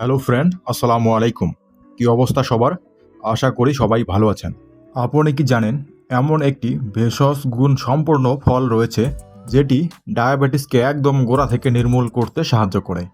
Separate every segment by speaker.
Speaker 1: Hello friend, আসসালামু আলাইকুম। কি অবস্থা সবার? আশা করি সবাই ভালো আছেন। আপনি কি জানেন, এমন একটি ভেষজ গুণ সম্পন্ন ফল রয়েছে, যেটি ডায়াবেটিসকে একদম গোড়া থেকে নির্মূল করতে সাহায্য করে।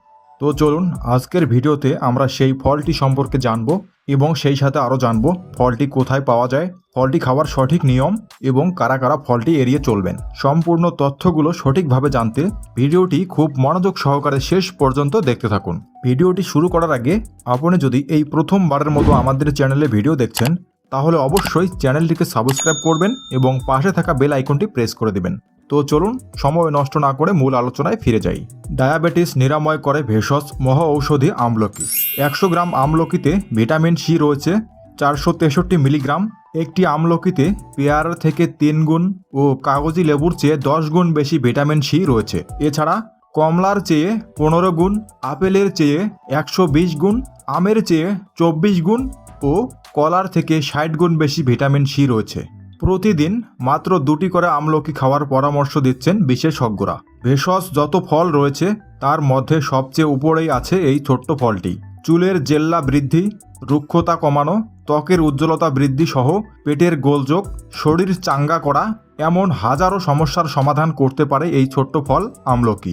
Speaker 1: তো চলুন, আজকের ভিডিওতে আমরা সেই ফলটি সম্পর্কে জানব এবং সেই সাথে আরও জানব ফলটি কোথায় পাওয়া যায়, ফলটি খাওয়ার সঠিক নিয়ম এবং কারা কারা ফলটি এড়িয়ে চলবেন। সম্পূর্ণ তথ্যগুলো সঠিকভাবে জানতে ভিডিওটি খুব মনোযোগ সহকারে শেষ পর্যন্ত দেখতে থাকুন। ভিডিওটি শুরু করার আগে আপনি যদি এই প্রথমবারের মতো আমাদের চ্যানেলে ভিডিও দেখছেন, তাহলে অবশ্যই চ্যানেলটিকে সাবস্ক্রাইব করবেন এবং পাশে থাকা বেল আইকনটি প্রেস করে দিবেন। তো চলুন, সময় নষ্ট না করে মূল আলোচনায় ফিরে যাই। ডায়াবেটিস নিরাময় করে ভেষজ মহা ঔষধি আমলকি। একশো গ্রাম আমলকিতে ভিটামিন সি রয়েছে, চারশো তেষট্টি মিলিগ্রাম। একটি আমলকিতে পেয়ারা থেকে তিন গুণ ও কাগজি লেবুর চেয়ে দশ গুণ বেশি ভিটামিন সি রয়েছে। এছাড়া কমলার চেয়ে পনেরো গুণ, আপেলের চেয়ে একশো বিশ গুণ, আমের চেয়ে চব্বিশ গুণ ও কলার থেকে ষাট গুণ বেশি ভিটামিন সি রয়েছে। প্রতিদিন মাত্র দুটি করে আমলকি খাওয়ার পরামর্শ দিচ্ছেন বিশেষজ্ঞরা। ভেষজ যত ফল রয়েছে, তার মধ্যে সবচেয়ে উপরেই আছে এই ছোট্ট ফলটি। চুলের জেল্লা বৃদ্ধি, রুক্ষতা কমানো, ত্বকের উজ্জ্বলতা বৃদ্ধি সহ পেটের গোলযোগ, শরীর চাঙ্গা করা এমন হাজারো সমস্যার সমাধান করতে পারে এই ছোট্ট ফল আমলকি।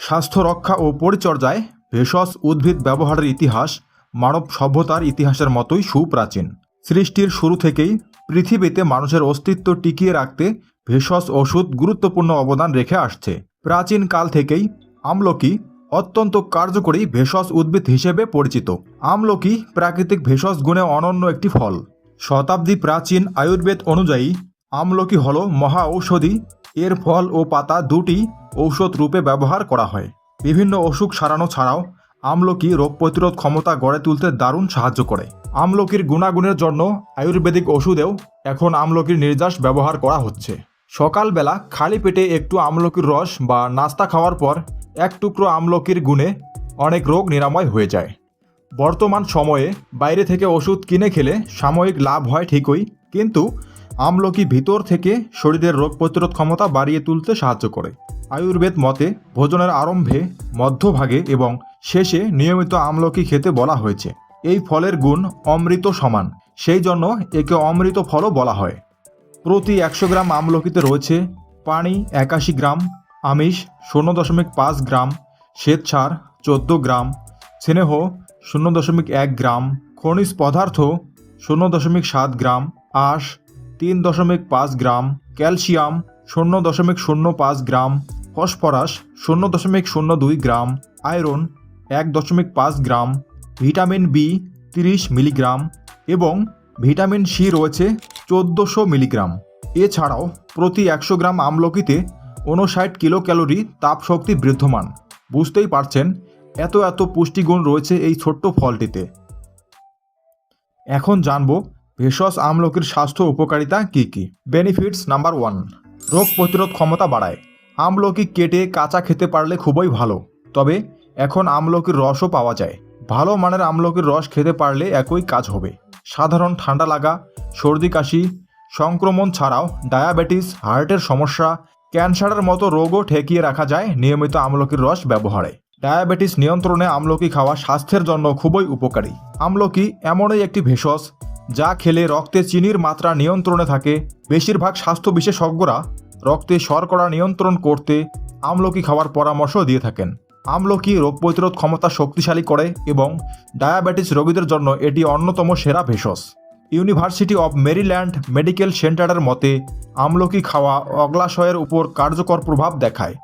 Speaker 1: স্বাস্থ্য রক্ষা ও পরিচর্যায় ভেষজ উদ্ভিদ ব্যবহারের ইতিহাস মানব সভ্যতার ইতিহাসের মতোই সুপ্রাচীন। সৃষ্টির শুরু থেকেই পৃথিবীতে মানুষের অস্তিত্ব টিকিয়ে রাখতে ভেষজ ওষুধ গুরুত্বপূর্ণ অবদান রেখে আসছে। প্রাচীন কাল থেকেই আমলকি অত্যন্ত কার্যকরী ভেষজ উদ্ভিদ হিসেবে পরিচিত। আমলকি প্রাকৃতিক ভেষজ গুণে অনন্য একটি ফল। শতাব্দী প্রাচীন আয়ুর্বেদ অনুযায়ী, আমলকি হল মহা ঔষধি। এর ফল ও পাতা দুটি ঔষধ রূপে ব্যবহার করা হয়। বিভিন্ন অসুখ সারানো ছাড়াও আমলকি রোগ প্রতিরোধ ক্ষমতা গড়ে তুলতে দারুণ সাহায্য করে। আমলকির গুণাগুণের জন্য আয়ুর্বেদিক ওষুধেও এখন আমলকির নির্যাস ব্যবহার করা হচ্ছে। সকালবেলা খালি পেটে একটু আমলকির রস বা নাস্তা খাওয়ার পর এক টুকরো আমলকির গুণে অনেক রোগ নিরাময় হয়ে যায়। বর্তমান সময়ে বাইরে থেকে ওষুধ কিনে খেলে সাময়িক লাভ হয় ঠিকই, কিন্তু আমলকি ভিতর থেকে শরীরের রোগ প্রতিরোধ ক্ষমতা বাড়িয়ে তুলতে সাহায্য করে। আয়ুর্বেদ মতে ভোজনের আরম্ভে মধ্যভাগে এবং শেষে নিয়মিত আমলকি খেতে বলা হয়েছে। এই ফলের গুণ অমৃত সমান। সেই জন্য একে অমৃত ফলও বলা হয়। প্রতি একশো গ্রাম আমলকিতে রয়েছে পানি একাশি গ্রাম, আমিষ শূন্য দশমিক পাঁচ গ্রাম শ্বেতসার চোদ্দ গ্রাম, স্নেহ শূন্য দশমিক এক গ্রাম, খনিজ পদার্থ শূন্য দশমিক সাত গ্রাম, আঁশ তিন দশমিক পাঁচ গ্রাম, ক্যালসিয়াম শূন্য দশমিক শূন্য পাঁচ গ্রাম, ফসফরাস শূন্য দশমিক শূন্য দুই গ্রাম, আয়রন এক দশমিক পাঁচ গ্রাম, ভিটামিন বি তিরিশ মিলিগ্রাম এবং ভিটামিন সি রয়েছে চোদ্দোশো মিলিগ্রাম। এছাড়াও প্রতি একশো গ্রাম আমলকিতে উনষাট কিলো ক্যালোরি তাপশক্তি বৃদ্ধমান বুঝতেই পারছেন এত এত পুষ্টিগুণ রয়েছে এই ছোট্ট ফলটিতে। এখন জানব ভেষজ আমলকির স্বাস্থ্য উপকারিতা কী কী। বেনিফিটস নাম্বার ওয়ান রোগ প্রতিরোধ ক্ষমতা বাড়ায়। আমলকি কেটে কাঁচা খেতে পারলে খুবই ভালো। তবে এখন আমলকির রসও পাওয়া যায়। ভালো মানের আমলকির রস খেতে পারলে একই কাজ হবে। সাধারণ ঠান্ডা লাগা, সর্দি কাশি, সংক্রমণ ছাড়াও ডায়াবেটিস, হার্টের সমস্যা, ক্যান্সারের মতো রোগও ঠেকিয়ে রাখা যায় নিয়মিত আমলকির রস ব্যবহারে। ডায়াবেটিস নিয়ন্ত্রণে আমলকি খাওয়া স্বাস্থ্যের জন্য খুবই উপকারী। আমলকি এমনই একটি ভেষজ, যা খেলে রক্তে চিনির মাত্রা নিয়ন্ত্রণে থাকে। বেশিরভাগ স্বাস্থ্য বিশেষজ্ঞরা রক্তে শর্করা নিয়ন্ত্রণ করতে আমলকি খাওয়ার পরামর্শ দিয়ে থাকেন। আমলকি রোগ প্রতিরোধ ক্ষমতা শক্তিশালী করে এবং ডায়াবেটিস রোগীদের জন্য এটি অন্যতম সেরা ভেষজ। ইউনিভার্সিটি অব মেরিল্যান্ড মেডিকেল সেন্টারের মতে আমলকি খাওয়া অগ্লাশয়ের উপর কার্যকর প্রভাব দেখায়।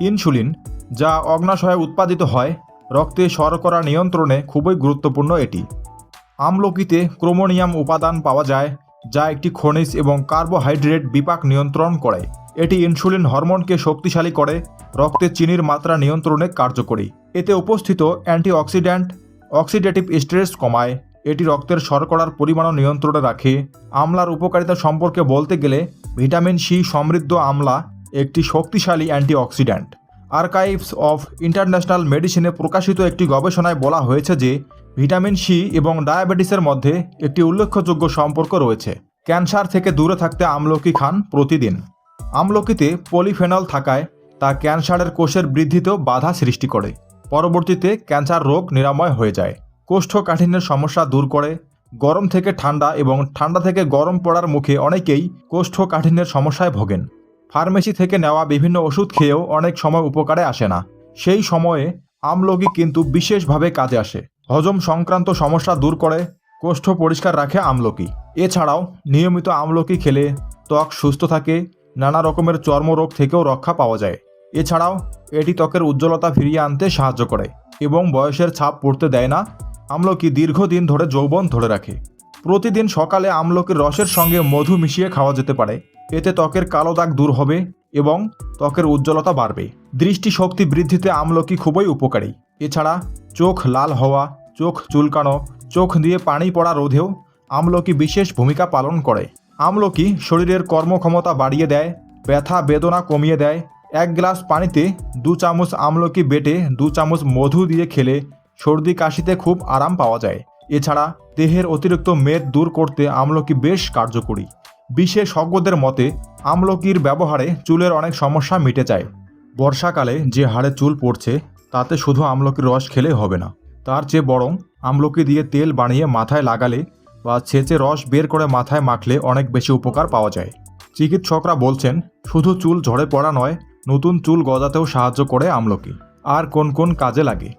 Speaker 1: ইনসুলিন, যা অগ্নাশয়ে উৎপাদিত হয়, রক্তে শর্করা নিয়ন্ত্রণে খুবই গুরুত্বপূর্ণ এটি। আমলকিতে ক্রোমোনিয়াম উপাদান পাওয়া যায়, যা একটি খনিজ এবং কার্বোহাইড্রেট বিপাক নিয়ন্ত্রণ করে। এটি ইনসুলিন হরমোনকে শক্তিশালী করে, রক্তে চিনির মাত্রা নিয়ন্ত্রণে কার্যকরী। এতে উপস্থিত অ্যান্টিঅক্সিডেন্ট অক্সিডেটিভ স্ট্রেস কমায়। এটি রক্তের শর্করার পরিমাণও নিয়ন্ত্রণে রাখে। আমলার উপকারিতা সম্পর্কে বলতে গেলে, ভিটামিন সি সমৃদ্ধ আমলা একটি শক্তিশালী অ্যান্টিঅক্সিডেন্ট আর্কাইভস অফ ইন্টারন্যাশনাল মেডিসিনে প্রকাশিত একটি গবেষণায় বলা হয়েছে যে, ভিটামিন সি এবং ডায়াবেটিসের মধ্যে একটি উল্লেখযোগ্য সম্পর্ক রয়েছে। ক্যান্সার থেকে দূরে থাকতে আমলকি খান প্রতিদিন। আমলকিতে পলিফেনল থাকায় তা ক্যান্সারের কোষের বৃদ্ধিতেও বাধা সৃষ্টি করে। পরবর্তীতে ক্যান্সার রোগ নিরাময় হয়ে যায়। কোষ্ঠকাঠিন্যের সমস্যা দূর করে। গরম থেকে ঠান্ডা এবং ঠান্ডা থেকে গরম পড়ার মুখে অনেকেই কোষ্ঠকাঠিন্যের সমস্যায় ভোগেন। ফার্মেসি থেকে নেওয়া বিভিন্ন ওষুধ খেয়েও অনেক সময় উপকারে আসে না। সেই সময়ে আমলকি কিন্তু বিশেষভাবে কাজে আসে। হজম সংক্রান্ত সমস্যা দূর করে। কোষ্ঠ পরিষ্কার রাখে আমলকি। এছাড়াও নিয়মিত আমলকি খেলে ত্বক সুস্থ থাকে নানা রকমের চর্মরোগ থেকেও রক্ষা পাওয়া যায়। এছাড়াও, এটি ত্বকের উজ্জ্বলতা ফিরিয়ে আনতে সাহায্য করে এবং বয়সের ছাপ পড়তে দেয় না। আমলকি দীর্ঘদিন ধরে যৌবন ধরে রাখে। প্রতিদিন সকালে আমলকির রসের সঙ্গে মধু মিশিয়ে খাওয়া যেতে পারে। এতে ত্বকের কালো দাগ দূর হবে এবং ত্বকের উজ্জ্বলতা বাড়বে। দৃষ্টিশক্তি বৃদ্ধিতে আমলকি খুবই উপকারী। এছাড়া, চোখ লাল হওয়া, চোখ চুলকানো, চোখ দিয়ে পানি পড়া রোধেও আমলকি বিশেষ ভূমিকা পালন করে। আমলকি শরীরের কর্মক্ষমতা বাড়িয়ে দেয়, ব্যথা বেদনা কমিয়ে দেয়। এক গ্লাস পানিতে দু চামচ আমলকি বেটে দু চামচ মধু দিয়ে খেলে সর্দি কাশিতে খুব আরাম পাওয়া যায়। এছাড়া দেহের অতিরিক্ত মেদ দূর করতে আমলকি বেশ কার্যকরী। বিশেষজ্ঞদের মতে, আমলকির ব্যবহারে চুলের অনেক সমস্যা মিটে যায়। বর্ষাকালে যে হাড়ে চুল পড়ছে, তাতে শুধু আমলকির রস খেলে হবে না। তার চেয়ে বরং আমলকি দিয়ে তেল বানিয়ে মাথায় লাগালে বা ছেঁচে রস বের করে মাথায় মাখলে অনেক বেশি উপকার পাওয়া যায়। চিকিৎসকরা বলছেন, শুধু চুল ঝরে পড়া নয়, নতুন চুল গজাতেও সাহায্য করে আমলকি। আর কোন কোন কাজে লাগে?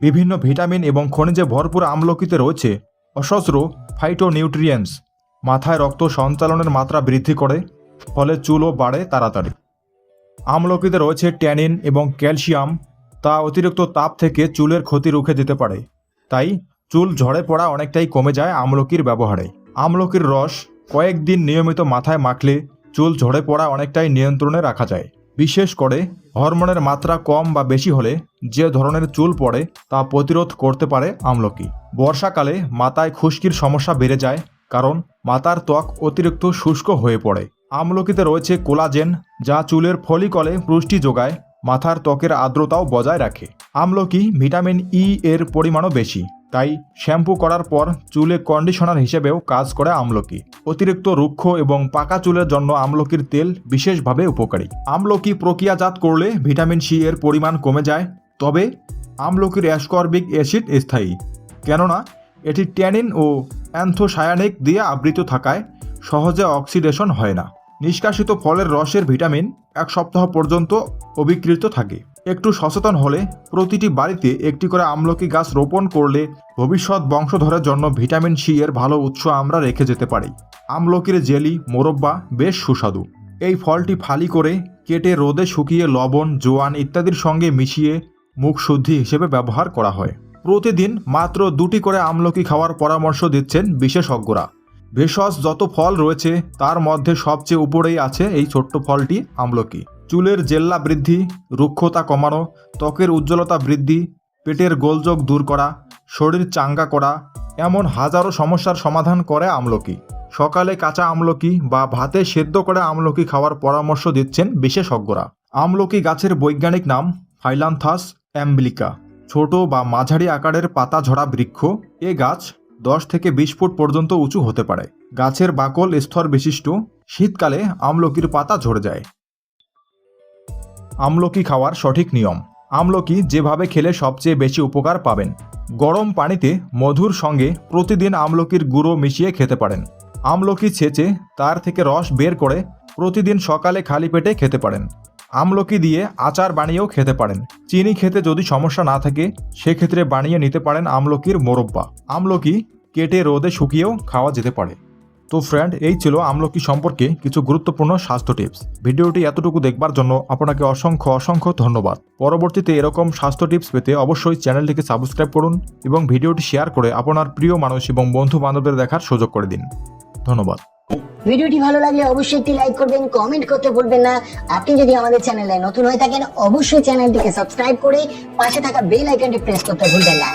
Speaker 1: বিভিন্ন ভিটামিন এবং খনিজে ভরপুর আমলকিতে রয়েছে অসস্র ফাইটোনিউট্রিয়েন্টস মাথায় রক্ত সঞ্চালনের মাত্রা বৃদ্ধি করে, ফলে চুলও বাড়ে তাড়াতাড়ি। আমলকিতে রয়েছে ট্যানিন এবং ক্যালসিয়াম, তা অতিরিক্ত তাপ থেকে চুলের ক্ষতি রুখে দিতে পারে। তাই চুল ঝরে পড়া অনেকটাই কমে যায় আমলকির ব্যবহারে। আমলকির রস কয়েকদিন নিয়মিত মাথায় মাখলে চুল ঝরে পড়া অনেকটাই নিয়ন্ত্রণে রাখা যায়। বিশেষ করে হরমোনের মাত্রা কম বা বেশি হলে যে ধরনের চুল পড়ে তা প্রতিরোধ করতে পারে আমলকি। বর্ষাকালে মাথায় খুশকির সমস্যা বেড়ে যায় কারণ মাথার ত্বক অতিরিক্ত শুষ্ক হয়ে পড়ে। আমলকিতে রয়েছে কোলাজেন যা চুলের ফলিকলে পুষ্টি যোগায়, মাথার ত্বকের আর্দ্রতাও বজায় রাখে। আমলকি ভিটামিন ই এর পরিমাণও বেশি। তাই শ্যাম্পু করার পর চুলে কন্ডিশনার হিসেবেও কাজ করে আমলকি। অতিরিক্ত রুক্ষ এবং পাকা চুলের জন্য আমলকির তেল বিশেষভাবে উপকারী। আমলকি প্রক্রিয়াজাত করলে ভিটামিন সি এর পরিমাণ কমে যায়, তবে আমলকির অ্যাসকর্বিক অ্যাসিড স্থায়ী। কেননা, এটি ট্যানিন ও অ্যান্থোসায়ানিক দিয়ে আবৃত থাকায় সহজে অক্সিডেশন হয় না। নিষ্কাশিত ফলের রসের ভিটামিন এক সপ্তাহ পর্যন্ত অবিকৃত থাকে। একটু সচেতন হলে প্রতিটি বাড়িতে একটি করে আমলকি গাছ রোপণ করলে ভবিষ্যৎ বংশধরের জন্য ভিটামিন সি এর ভালো উৎস আমরা রেখে যেতে পারি। আমলকির জেলি, মোরব্বা বেশ সুস্বাদু। এই ফলটি ফালি করে কেটে রোদে শুকিয়ে লবণ, জোয়ান ইত্যাদির সঙ্গে মিশিয়ে মুখ শুদ্ধি হিসেবে ব্যবহার করা হয়। প্রতিদিন মাত্র দুটি করে আমলকি খাওয়ার পরামর্শ দিচ্ছেন বিশেষজ্ঞরা। ভেষজ যত ফল রয়েছে, তার মধ্যে সবচেয়ে উপরেই আছে এই ছোট্ট ফলটি, আমলকি। চুলের জেল্লা বৃদ্ধি, রুক্ষতা কমানো, ত্বকের উজ্জ্বলতা বৃদ্ধি, পেটের গোলযোগ দূর করা, শরীর চাঙ্গা করা, এমন হাজারো সমস্যার সমাধান করে আমলকি। সকালে কাঁচা আমলকি বা ভাতে সেদ্ধ করে আমলকি খাওয়ার পরামর্শ দিচ্ছেন বিশেষজ্ঞরা। আমলকি গাছের বৈজ্ঞানিক নাম ফাইলান্থাস অ্যাম্বলিকা। ছোট বা মাঝারি আকারের পাতা ঝরা বৃক্ষ, এ গাছ দশ থেকে বিশ ফুট পর্যন্ত উঁচু হতে পারে। গাছের বাকল স্তর বিশিষ্ট। শীতকালে আমলকির পাতা ঝরে যায়। আমলকি খাওয়ার সঠিক নিয়ম। আমলকি যেভাবে খেলে সবচেয়ে বেশি উপকার পাবেন। গরম পানিতে মধুর সঙ্গে প্রতিদিন আমলকির গুঁড়ো মিশিয়ে খেতে পারেন। আমলকি ছেঁচে তার থেকে রস বের করে প্রতিদিন সকালে খালি পেটে খেতে পারেন। আমলকি দিয়ে আচার বানিয়েও খেতে পারেন। চিনি খেতে যদি সমস্যা না থাকে, সেক্ষেত্রে বানিয়ে নিতে পারেন আমলকির মোরব্বা। আমলকি কেটে রোদে শুকিয়েও খাওয়া যেতে পারে। তো ফ্রেন্ড এই ছিল আমলকি সম্পর্কে কিছু গুরুত্বপূর্ণ স্বাস্থ্য টিপস ভিডিওটি এতটুকু দেখবার জন্য আপনাকে অসংখ্য অসংখ্য ধন্যবাদ। পরবর্তীতে এরকম স্বাস্থ্য টিপস পেতে অবশ্যই চ্যানেলটিকে সাবস্ক্রাইব করুন এবং ভিডিওটি শেয়ার করে আপনার প্রিয় মানুষ এবং বন্ধু বান্ধবদের দেখার সুযোগ করে দিন। ধন্যবাদ।
Speaker 2: ভিডিওটি ভালো লাগলে অবশ্যই একটি লাইক করবেন কমেন্ট করতে ভুলবেন না। আপনি যদি আমাদের চ্যানেলে নতুন হয়ে থাকেন, অবশ্যই চ্যানেলটিকে সাবস্ক্রাইব করে পাশে থাকা বেল আইকনটি প্রেস করতে ভুলবেন না।